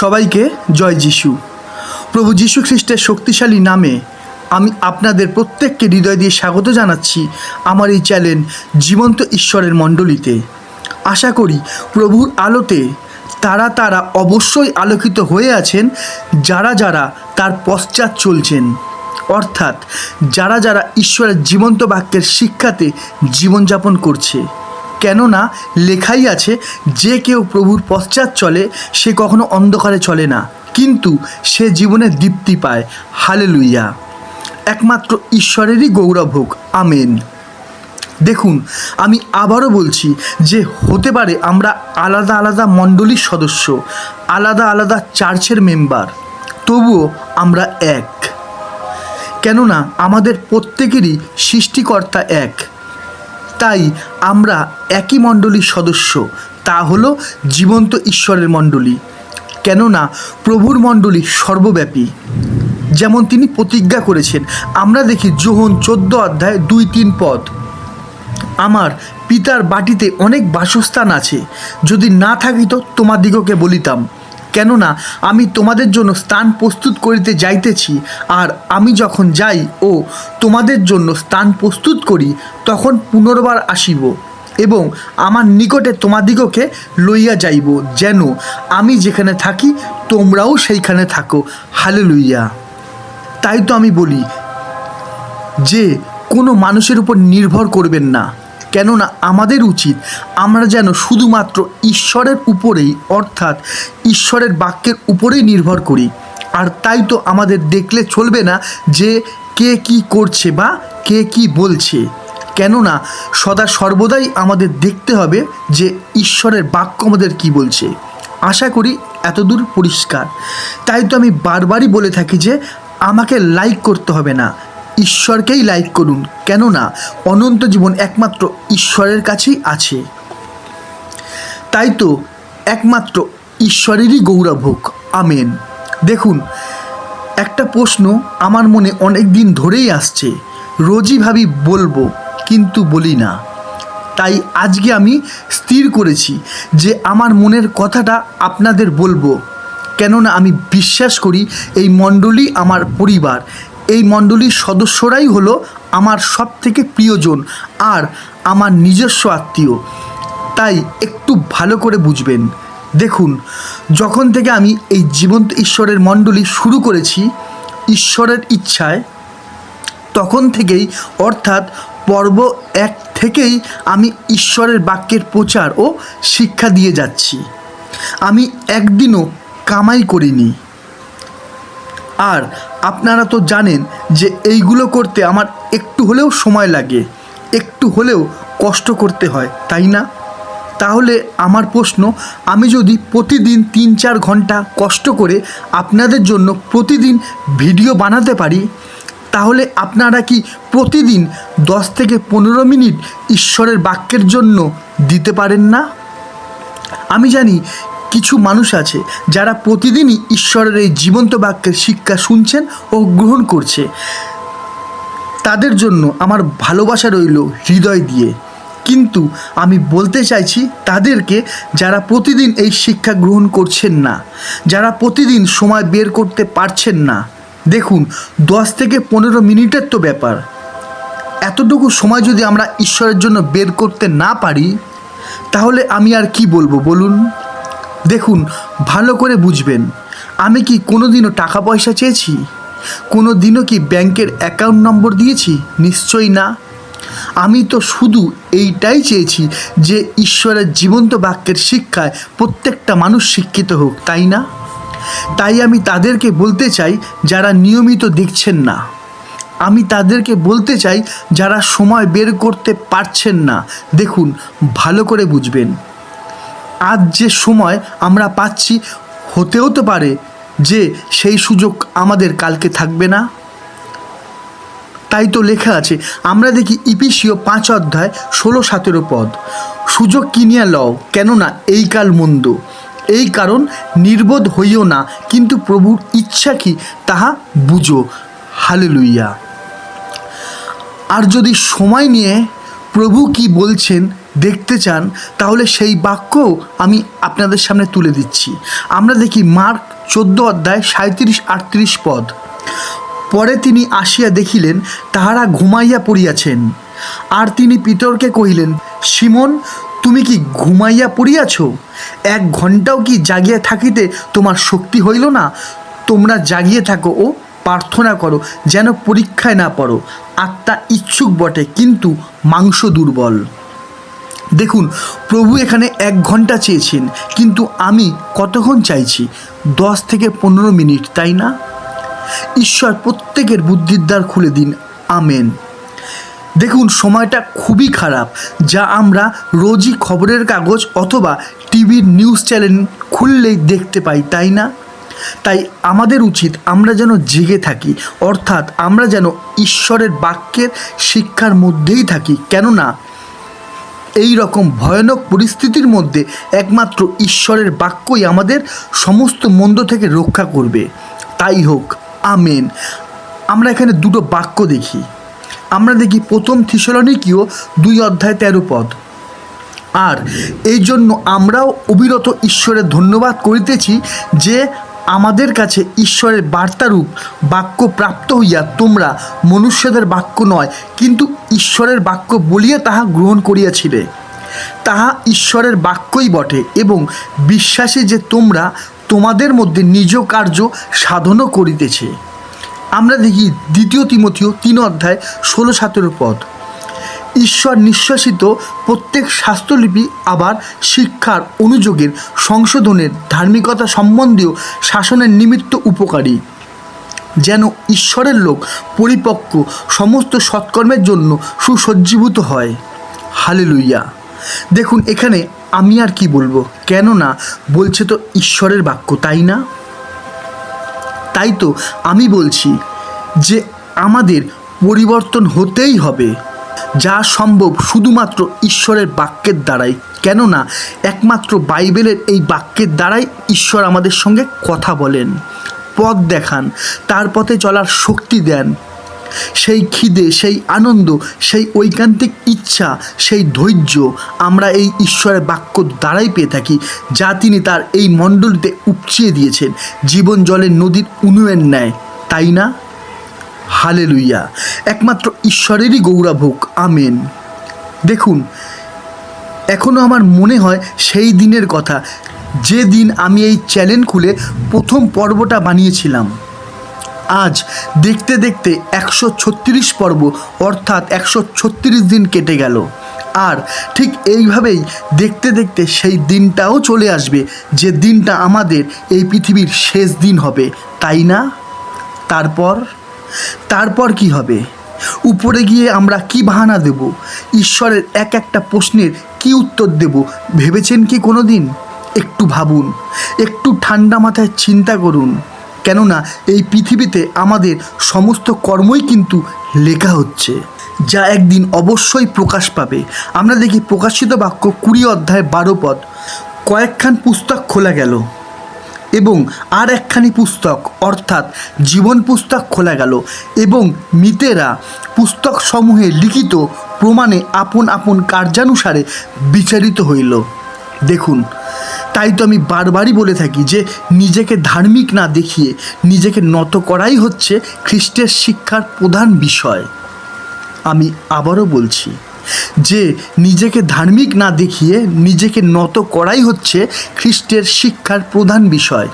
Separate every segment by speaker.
Speaker 1: সবাইকে জয় যিশু। প্রভু যিশু খ্রিস্টের শক্তিশালী নামে আমি আপনাদের প্রত্যেককে হৃদয় দিয়ে স্বাগত জানাচ্ছি আমার এই চ্যানেল জীবন্ত ঈশ্বরের মণ্ডলীতে। আশা করি প্রভুর আলোতে তারা তারা অবশ্যই আলোকিত হয়ে আছেন, যারা যারা তার পশ্চাৎ চলছেন। অর্থাৎ যারা যারা ঈশ্বরের জীবন্ত বাক্যের শিক্ষাতে জীবনযাপন করছে। কেননা লেখাই আছে, যে কেউ প্রভুর পশ্চাৎ চলে, সে কখনো অন্ধকারে চলে না। কিন্তু সে জীবনে দীপ্তি পায়। হালে লুইয়া একমাত্র ঈশ্বরেরই গৌরব হোক। আমেন। দেখুন, আমি আবারও বলছি যে হতে পারে আমরা আলাদা আলাদা মণ্ডলীর সদস্য, আলাদা আলাদা চার্চের মেম্বার, তবুও আমরা এক। কেননা আমাদের প্রত্যেকেরই সৃষ্টিকর্তা এক। তাই আমরা একই মণ্ডলীর সদস্য। তা হলো জীবন্ত ঈশ্বরের মণ্ডলী। কেননা প্রভুর মণ্ডলী সর্বব্যাপী। যেমন তিনি প্রতিজ্ঞা করেছেন, আমরা দেখি যোহন চোদ্দ অধ্যায় দুই তিন পদ। আমার পিতার বাটিতে অনেক বাসস্থান আছে, যদি না থাকিত তোমাদিগকে বলিতাম। কেননা আমি তোমাদের জন্য স্থান প্রস্তুত করিতে যাইতেছি, আর আমি যখন যাই ও তোমাদের জন্য স্থান প্রস্তুত করি, তখন পুনর্বার আসিব এবং আমার নিকটে তোমাদিগকে লইয়া যাইব, যেন আমি যেখানে থাকি তোমরাও সেইখানে থাকো। হালে লইয়া তাই তো আমি বলি, যে কোনো মানুষের উপর নির্ভর করবেন না। কেননা আমাদের উচিত আমরা যেন শুধুমাত্র ঈশ্বরের উপরেই, অর্থাৎ ঈশ্বরের বাক্যের উপরেই নির্ভর করি। আর তাই তো আমাদের দেখলে চলবে না যে কে কি করছে বা কে কি বলছে। কেননা সদা সর্বদাই আমাদের দেখতে হবে যে ঈশ্বরের বাক্য আমাদের কি বলছে। আশা করি এতদূর পরিষ্কার। তাই তো আমি বারবারই বলে থাকি যে আমাকে লাইক করতে হবে না। ঈশ্বরকেই লাইক করুন। কেননা, অনন্ত জীবন একমাত্র ঈশ্বরের কাছেই আছে। তাই তো একমাত্র ঈশ্বরেরই গৌরব হোক। আমেন। দেখুন, একটা প্রশ্ন আমার মনে অনেক দিন ধরেই আসছে। রোজই ভাবি বলব, কিন্তু বলি না। তাই আজকে আমি স্থির করেছি যে আমার মনের কথাটা আপনাদের বলব। কেননা, আমি বিশ্বাস করি এই মণ্ডলী আমার পরিবার। এই মণ্ডলীর সদস্যরাই হলো আমার সব থেকে প্রিয়জন আর আমার নিজস্ব আত্মীয়। তাই একটু ভালো করে বুঝবেন। দেখুন, যখন থেকে আমি এই জীবন্ত ঈশ্বরের মণ্ডলী শুরু করেছি, ঈশ্বরের ইচ্ছায়, তখন থেকেই, অর্থাৎ পর্ব এক থেকেই আমি ঈশ্বরের বাক্যের প্রচার ও শিক্ষা দিয়ে যাচ্ছি। আমি একদিনও কামাই করিনি। আর আপনারা তো জানেন যে এইগুলো করতে আমার একটু হলেও সময় লাগে, একটু হলেও কষ্ট করতে হয়, তাই না? তাহলে আমার প্রশ্ন, আমি যদি প্রতিদিন তিন চার ঘণ্টা কষ্ট করে আপনাদের জন্য প্রতিদিন ভিডিও বানাতে পারি, তাহলে আপনারা কি প্রতিদিন দশ থেকে পনেরো মিনিট ঈশ্বরের বাক্যের জন্য দিতে পারেন না? আমি জানি কিছু মানুষ আছে যারা প্রতিদিনই ঈশ্বরের এই জীবন্ত বাক্যের শিক্ষা শুনছেন ও গ্রহণ করছে। তাদের জন্য আমার ভালোবাসা রইল হৃদয় দিয়ে। কিন্তু আমি বলতে চাইছি, তাদেরকে যারা প্রতিদিন এই শিক্ষা গ্রহণ করছেন না, যারা প্রতিদিন সময় বের করতে পারছেন না। দেখুন, দশ থেকে পনেরো মিনিটের তো ব্যাপার। এতটুকু সময় যদি আমরা ঈশ্বরের জন্য বের করতে না পারি, তাহলে আমি আর কি বলব বলুন? দেখুন, ভালো করে বুঝবেন। আমি কি কোনো দিনও টাকা পয়সা চেয়েছি? কোনো দিনও কি ব্যাংকের অ্যাকাউন্ট নম্বর দিয়েছি? নিশ্চয়ই না। আমি তো শুধু এইটাই চেয়েছি যে ঈশ্বরের জীবন্ত বাক্যের শিক্ষায় প্রত্যেকটা মানুষ শিক্ষিত হোক, তাই না? তাই আমি তাদেরকে বলতে চাই, যারা নিয়মিত দেখছেন না। আমি তাদেরকে বলতে চাই, যারা সময় বের করতে পারছেন না, দেখুন, ভালো করে বুঝবেন। আজ যে সময় আমরা পাচ্ছি, হতেও তো পারে যে সেই সুযোগ আমাদের কালকে থাকবে না। তাই তো লেখা আছে, আমরা দেখি ইপিসিও পাঁচ অধ্যায় ষোলো সতেরো পদ। সুযোগ কিনিয়া লও, কেননা এই কাল মন্দ। এই কারণ নির্বোধ হইও না, কিন্তু প্রভুর ইচ্ছা কি তাহা বুঝো। হালেলুইয়া আর যদি সময় নিয়ে প্রভু কি বলছেন দেখতে চান, তাহলে সেই বাক্য আমি আপনাদের সামনে তুলে দিচ্ছি। আমরা দেখি মার্ক চোদ্দ অধ্যায় সাঁত্রিশ আটত্রিশ পদ। পরে তিনি আসিয়া দেখিলেন, তাহারা ঘুমাইয়া পড়িয়াছেন। আর তিনি পিতরকে কহিলেন সিমন তুমি কি ঘুমাইয়া পড়িয়াছ? এক ঘন্টাও কি জাগিয়া থাকিতে তোমার শক্তি হইল না? তোমরা জাগিয়ে থাকো ও প্রার্থনা করো, যেন পরীক্ষায় না পড়ো। আত্মা ইচ্ছুক বটে, কিন্তু মাংস দুর্বল। দেখুন, প্রভু এখানে এক ঘণ্টা চেয়েছেন, কিন্তু আমি কতক্ষণ চাইছি? দশ থেকে পনেরো মিনিট, তাই না? ঈশ্বর প্রত্যেকের বুদ্ধির দ্বার খুলে দিন, আমেন। দেখুন, সময়টা খুবই খারাপ, যা আমরা রোজই খবরের কাগজ অথবা টিভির নিউজ চ্যানেল খুললেই দেখতে পাই, তাই না? তাই আমাদের উচিত আমরা যেন জেগে থাকি, অর্থাৎ আমরা যেন ঈশ্বরের বাক্যের শিক্ষার মধ্যেই থাকি, কেননা এই রকম ভয়ানক পরিস্থিতির মধ্যে একমাত্র ঈশ্বরের বাক্যই আমাদের সমস্ত মন্দ থেকে রক্ষা করবে। তাই হোক, আমেন। আমরা এখানে দুটো বাক্য দেখি। আমরা দেখি প্রথম থিসলনিকীয় দুই অধ্যায় তেরো পদ। আর এই জন্য আমরাও অবিরত ঈশ্বরের ধন্যবাদ করিতেছি যে আমাদের কাছে ঈশ্বরের বার্তারূপ বাক্য প্রাপ্ত হইয়া তোমরা মনুষ্যদের বাক্য নয়, কিন্তু ঈশ্বরের বাক্য বলিয়া তাহা গ্রহণ করিয়াছিলে। তাহা ঈশ্বরের বাক্যই বটে এবং বিশ্বাসী যে তোমরা তোমাদের মধ্যে নিজ কার্য সাধনও করিতেছে। আমরা দেখি দ্বিতীয় তিমতীয় তিন অধ্যায় ষোলো সতেরো পদ ঈশ্বর নিঃশ্বাসিত প্রত্যেক শাস্ত্রলিপি আবার শিক্ষার অনুযোগের সংশোধনের ধার্মিকতা সম্বন্ধীয় শাসনের নিমিত্ত উপকারী। যেন ঈশ্বরের লোক পরিপক্ক সমস্ত সৎকর্মের জন্য সুসজ্জীভূত হয়। হালেলুইয়া দেখুন, এখানে আমি আর কি বলব? কেননা বলছে তো ঈশ্বরের বাক্য, তাই না? তাই তো আমি বলছি যে আমাদের পরিবর্তন হতেই হবে। যা সম্ভব শুধুমাত্র ঈশ্বরের বাক্যের দ্বারাই। কেননা, একমাত্র বাইবেলের এই বাক্যের দ্বারাই ঈশ্বর আমাদের সঙ্গে কথা বলেন, পথ দেখান, তার পথে চলার শক্তি দেন। সেই খিদে, সেই আনন্দ, সেই ঐকান্তিক ইচ্ছা, সেই ধৈর্য আমরা এই ঈশ্বরের বাক্য দ্বারাই পেয়ে থাকি, যা তিনি তার এই মণ্ডলীতে উপচিয়ে দিয়েছেন। জীবন জলের নদীর উনুয়ের ন্যায়, তাই না? হালে লুইয়া একমাত্র ঈশ্বরেরই গৌরাভোগ আমেন। দেখুন এখনও আমার মনে হয় সেই দিনের কথা, যে দিন আমি এই চ্যানেল খুলে প্রথম পর্বটা বানিয়েছিলাম। আজ দেখতে দেখতে একশো ছত্রিশ পর্ব, অর্থাৎ একশো ছত্রিশ দিন কেটে গেল। আর ঠিক এইভাবেই দেখতে দেখতে সেই দিনটাও চলে আসবে, যে দিনটা আমাদের এই পৃথিবীর শেষ দিন হবে। তাই না? তারপর তারপর কি হবে? উপরে গিয়ে আমরা কি বাহানা দেব? ঈশ্বরের এক একটা প্রশ্নের কি উত্তর দেব? ভেবেছেন কি কোনো দিন একটু ভাবুন, একটু ঠান্ডা মাথায় চিন্তা করুন। কেননা এই পৃথিবীতে আমাদের সমস্ত কর্মই কিন্তু লেখা হচ্ছে। যা একদিন অবশ্যই প্রকাশ পাবে। আমরা দেখি প্রকাশিত বাক্য কুড়ি অধ্যায় বারো পদ। কয়েকখান পুস্তক খোলা গেল। এবং আর একখানি পুস্তক, অর্থাৎ জীবন পুস্তক খোলা গেল এবং মিতেরা পুস্তক সমূহে লিখিত প্রমাণে আপন আপন কার্যানুসারে বিচারিত হইল। দেখুন, তাই তো আমি বারবারই বলে থাকি যে নিজেকে ধার্মিক না দেখিয়ে নিজেকে নত করাই হচ্ছে খ্রিস্টের শিক্ষার প্রধান বিষয়। আমি আবারও বলছি যে নিজেকে ধার্মিক না দেখিয়ে নিজেকে নত করাই হচ্ছে খ্রিস্টের শিক্ষার প্রধান বিষয়।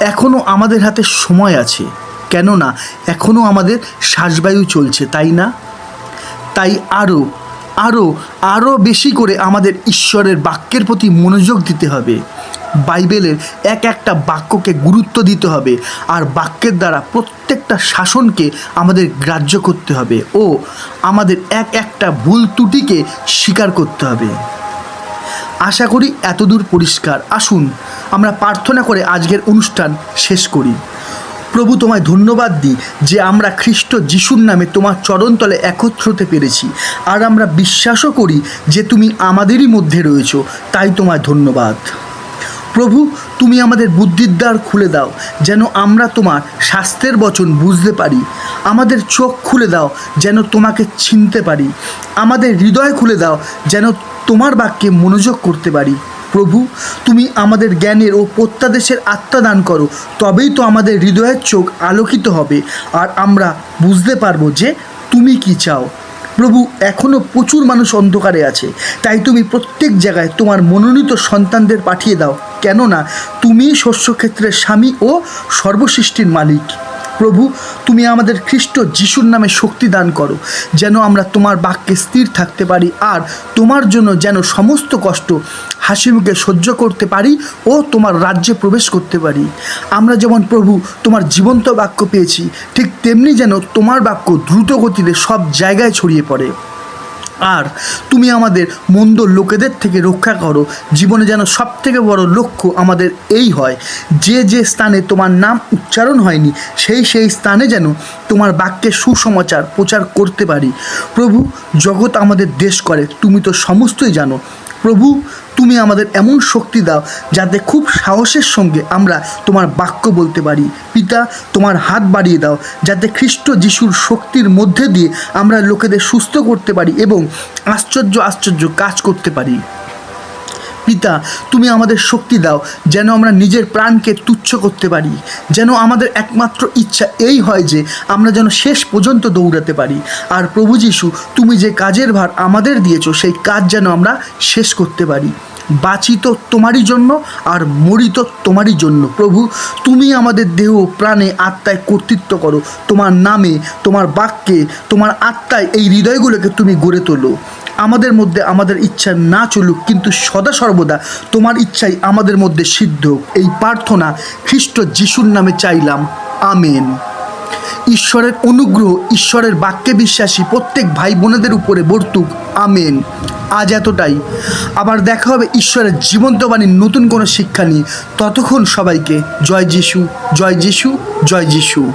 Speaker 1: এখনও আমাদের হাতে সময় আছে, কেননা এখনও আমাদের শ্বাসবায়ু চলছে, তাই না? তাই আরও আরও আরও বেশি করে আমাদের ঈশ্বরের বাক্যের প্রতি মনোযোগ দিতে হবে। বাইবেলের এক একটা বাক্যকে গুরুত্ব দিতে হবে আর বাক্যের দ্বারা প্রত্যেকটা শাসনকে আমাদের গ্রাহ্য করতে হবে ও আমাদের এক একটা ভুল ত্রুটিকে স্বীকার করতে হবে। আশা করি এতদূর পরিষ্কার। আসুন, আমরা প্রার্থনা করে আজকের অনুষ্ঠান শেষ করি। প্রভু তোমায় ধন্যবাদ দিই যে আমরা খ্রিস্ট যিশুর নামে তোমার চরণতলে একত্র হতে পেরেছি। আর আমরা বিশ্বাসও করি যে তুমি আমাদেরই মধ্যে রয়েছ, তাই তোমায় ধন্যবাদ। প্রভু, তুমি আমাদের বুদ্ধির দ্বার খুলে দাও, যেন আমরা তোমার স্বাস্থ্যের বচন বুঝতে পারি। আমাদের চোখ খুলে দাও, যেন তোমাকে চিনতে পারি। আমাদের হৃদয় খুলে দাও, যেন তোমার বাক্যে মনোযোগ করতে পারি। প্রভু, তুমি আমাদের জ্ঞানের ও প্রত্যাদেশের আত্মা দান করো, তবেই তো আমাদের হৃদয়ের চোখ আলোকিত হবে। আর আমরা বুঝতে পারব যে তুমি কি চাও। প্রভু এখনও প্রচুর মানুষ অন্ধকারে আছে। তাই তুমি প্রত্যেক জায়গায় তোমার মনোনীত সন্তানদের পাঠিয়ে দাও। কেননা তুমি শস্যক্ষেত্রের স্বামী ও সর্বসৃষ্টির মালিক। প্রভু, তুমি আমাদের খ্রিস্ট যিশুর নামে শক্তি দান করো, যেন আমরা তোমার বাক্যে স্থির থাকতে পারি আর তোমার জন্য যেন সমস্ত কষ্ট হাসি মুখে সহ্য করতে পারি ও তোমার রাজ্যে প্রবেশ করতে পারি। আমরা যেমন প্রভু তোমার জীবন্ত বাক্য পেয়েছি, ঠিক তেমনি যেন তোমার বাক্য দ্রুত গতিতে সব জায়গায় ছড়িয়ে পড়ে। আর তুমি আমাদের মন্দ লোকেদের থেকে রক্ষা করো। জীবনে যেন সব থেকে বড় লক্ষ্য আমাদের এই হয়। যে যে স্থানে তোমার নাম উচ্চারণ হয়নি, সেই সেই স্থানে যেন তোমার বাক্যে সুসমাচার প্রচার করতে পারি। প্রভু, জগৎ আমাদের দেশ করে, তুমি তো সমস্তই জানো। প্রভু, তুমি আমাদের এমন শক্তি দাও যাতে খুব সাহসের সঙ্গে আমরা তোমার বাক্য বলতে পারি। পিতা, তোমার হাত বাড়িয়ে দাও যাতে খ্রিস্ট যিশুর শক্তির মধ্যে দিয়ে আমরা লোকেদের সুস্থ করতে পারি এবং আশ্চর্য আশ্চর্য কাজ করতে পারি। পিতা, তুমি আমাদের শক্তি দাও, যেন আমরা নিজের প্রাণকে তুচ্ছ করতে পারি, যেন আমাদের একমাত্র ইচ্ছা এই হয় যে আমরা যেন শেষ পর্যন্ত দৌড়াতে পারি। আর প্রভু যিশু, তুমি যে কাজের ভার আমাদের দিয়েছ, সেই কাজ যেন আমরা শেষ করতে পারি। বাঁচি তো তোমারই জন্য আর মরি তো তোমারই জন্য। প্রভু, তুমি আমাদের দেহ প্রাণে আত্মায় কর্তৃত্ব করো। তোমার নামে, তোমার বাক্যে, তোমার আত্মায় এই হৃদয়গুলোকে তুমি গড়ে তোলো। আমাদের মধ্যে আমাদের ইচ্ছা না চলুক, কিন্তু সদা সর্বদা তোমার ইচ্ছাই আমাদের মধ্যে সিদ্ধ এই প্রার্থনা খ্রিস্ট যিশুর নামে চাইলাম। আমেন। ঈশ্বরের অনুগ্রহ, ঈশ্বরের বাক্যে বিশ্বাসী প্রত্যেক ভাই বোনেদের উপরে বর্তুক। আমেন। আজ এতটাই। আবার দেখা হবে ঈশ্বরের জীবন্তবাণীর নতুন কোনো শিক্ষা নিয়ে। ততক্ষণ সবাইকে জয় যিশু জয় যিশু জয় যিশু।